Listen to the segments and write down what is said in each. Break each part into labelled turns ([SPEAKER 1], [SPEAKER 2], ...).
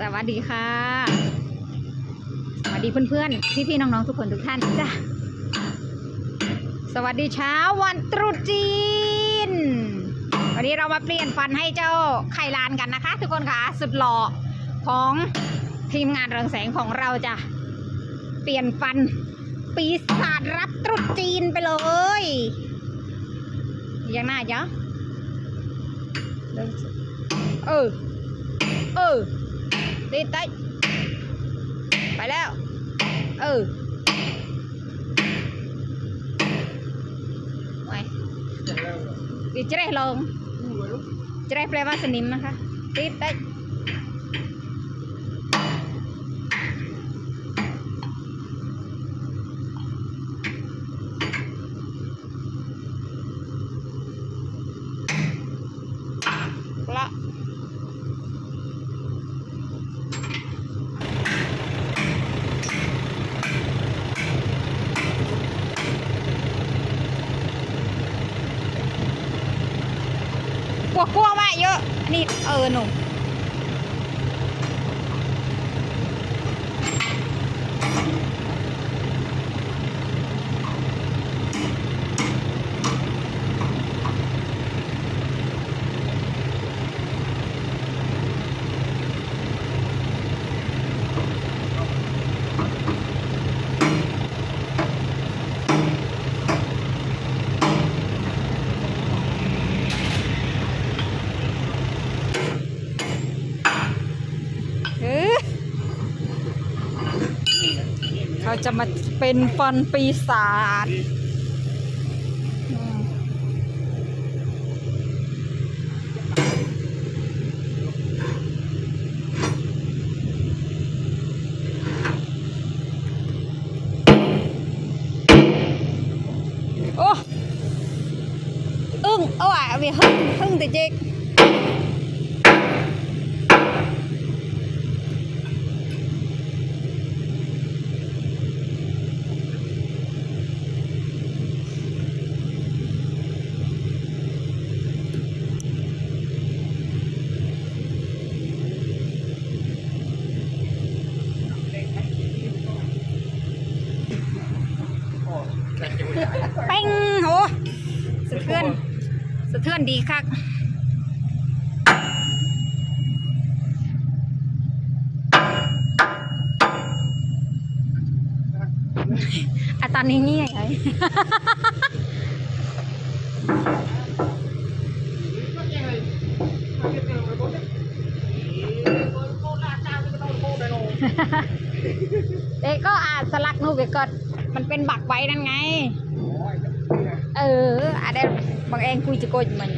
[SPEAKER 1] สวัสดีค่ะ สวัสดีเพื่อนๆ พี่ๆ น้องๆ ทุกคนทุกท่านจ้ะ สวัสดีเช้าวันตรุษจีน วันนี้เรามาเปลี่ยนฟันให้เจ้าไข่ลานกันนะคะ ทุกคนค่ะ สุดหล่อของทีมงานเรืองแสงของเราจะเปลี่ยนฟันปีศาจรับตรุษจีนไปเลยยังหน้าจ้ะเออ เออ ตีเตไปแล้ว เออไว้อีจเรลงจะได้แปลว่าสนิมนะคะตีไตละ กลัวกลัวมากเยอะ นี่เออหนุ่มเออ เขาจะมาเป็นฟันปีศาจโอ้อึ้งเอาอะมีหึ่งหึ่งแต่เจ๊ก สะเทือนดีคักอะตอนนี้เงียไงเด็กก็อาจสลักนูไปก่อนมันเป็นบักไว้นั่นไง អឺអាដែលបងអែងគួយចកូចមិញ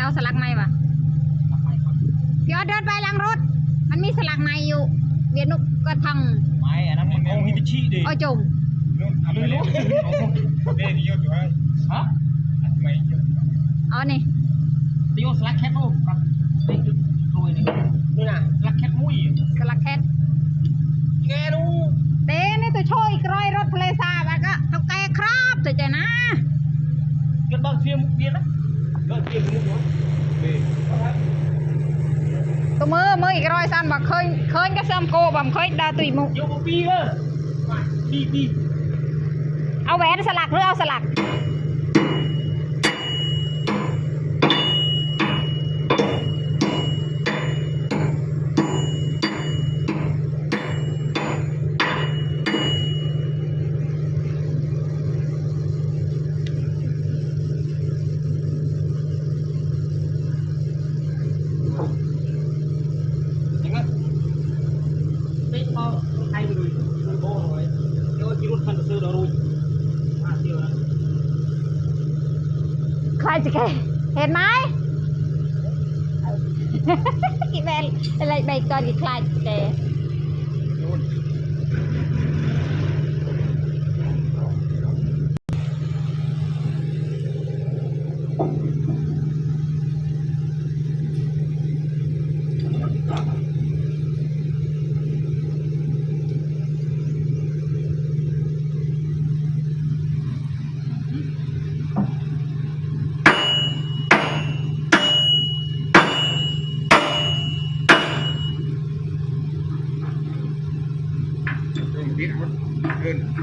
[SPEAKER 2] เอา
[SPEAKER 1] สลักในปะพี่ออสเดินไปหลังรถ มันมีสลักในอยู่เวียนนกกระทัง
[SPEAKER 2] ไม่อันนั้นมันของฮิตาชิดิ
[SPEAKER 1] อ้อยจง
[SPEAKER 2] ไม่รู้เด็กยศอยู่ฮะไม่ยศ
[SPEAKER 1] เอานี่
[SPEAKER 2] ตีโอสลักแคทโอ้ครับนี่คือโรยนี่นี่นะสลักแคทมุ้ย
[SPEAKER 1] สลักแคท
[SPEAKER 2] แกรู้
[SPEAKER 1] เต้นี่ตัวช่วยกรอยรถทะเลสาบอะก็เอาแกครับตัวใจนะ
[SPEAKER 2] เกิดบ้านเสียมุกเดียนะ
[SPEAKER 1] ตัวมือมืออีกรอยสั้นบอกเคยเคยก็เสริมโกบ่มเคยดาตุยมุก
[SPEAKER 2] โยกปีเออปีปี
[SPEAKER 1] เอาแหวนสลักหรือเอาสลัก
[SPEAKER 2] เห็
[SPEAKER 1] นไหมกี่แบลอะไรใบกอนกี่คลายแก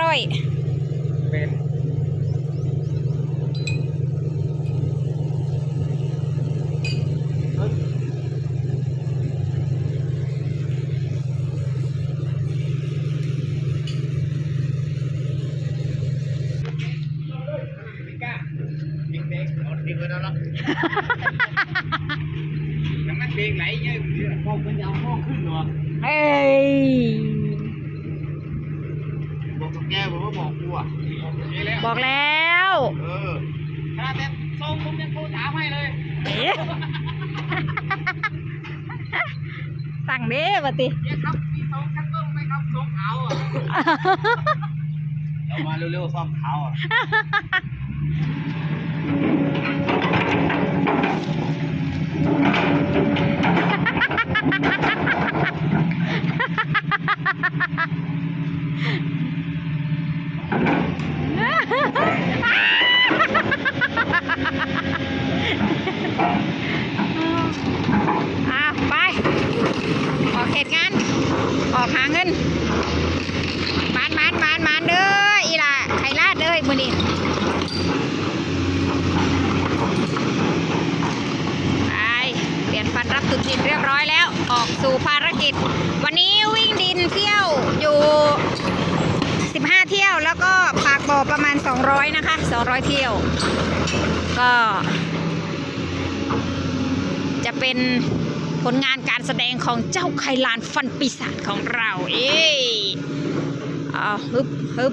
[SPEAKER 1] ร้อย
[SPEAKER 2] เรี
[SPEAKER 1] ยบร้อยเป็
[SPEAKER 2] น
[SPEAKER 3] เด็กๆเอาเด็กเลยนะล่ะน้ำมันเบรกไหลเยอะเยอะ
[SPEAKER 2] พวกมันจะเอาห้องขึ้นเหรอ
[SPEAKER 1] เอ้ย
[SPEAKER 3] บอ กกับแกบอกว่าบอกกูอะบอกแกแล้ว
[SPEAKER 1] บอกแล้ว
[SPEAKER 3] เออ
[SPEAKER 2] ขนาดแต่ส่งผมยังโทรถามให้เลย
[SPEAKER 1] เอ๊ะสั่งเด้ปฏิ
[SPEAKER 2] เนี่ยครับมีสองคัตเตอร์ไหมครับสองเอาอะ
[SPEAKER 3] เอามาเร็วๆซ่อมเท้าอะ
[SPEAKER 1] อะไป ออกเหตุงาน ออกหาเงินมานมานมานมานเด้ออีหล่ะไข่ลาดเด้อมือนี้ไปเปลี่ยนฟันรับตุนจินเรียบร้อยแล้ว ออกสู่ภารกิจ วันนี้วิ่งดินเที่ยวอยู่15 เที่ยวแล้วก็ปากบ่อประมาณ 200 นะคะ 200 เที่ยว ก็ จะเป็นผลงานการแสดงของเจ้าไคลานฟันปีศาจของเรา เอ้ยเอาฮึบฮึบ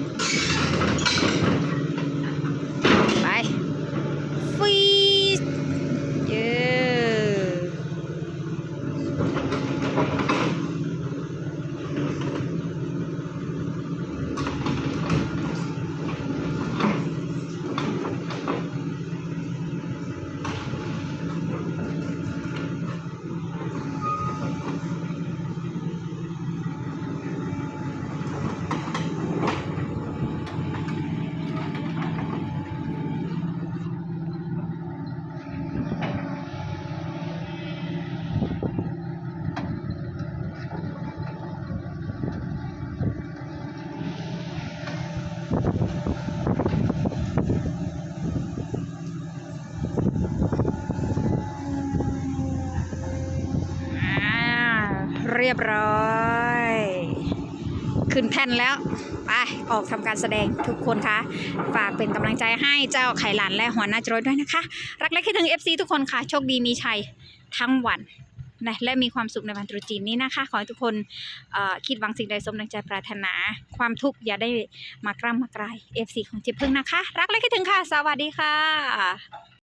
[SPEAKER 1] ยบร้อย ขึ้นแท่นแล้ว ไป ออกทำการแสดงทุกคนคะ ฝากเป็นกำลังใจให้เจ้าไข่หลานและหัวหน้าจรดด้วยนะคะ รักและคิดถึง FC ทุกคนค่ะ โชคดีมีชัยทั้งวันนะและมีความสุขในวันตรุษจีนนี้นะคะ ขอให้ทุกคนคิดหวังสิ่งใดสมดังใจปรารถนา ความทุกข์อย่าได้มากร่ำมากราย FC ของจิบพึ่งนะคะ รักและคิดถึงค่ะ สวัสดีค่ะ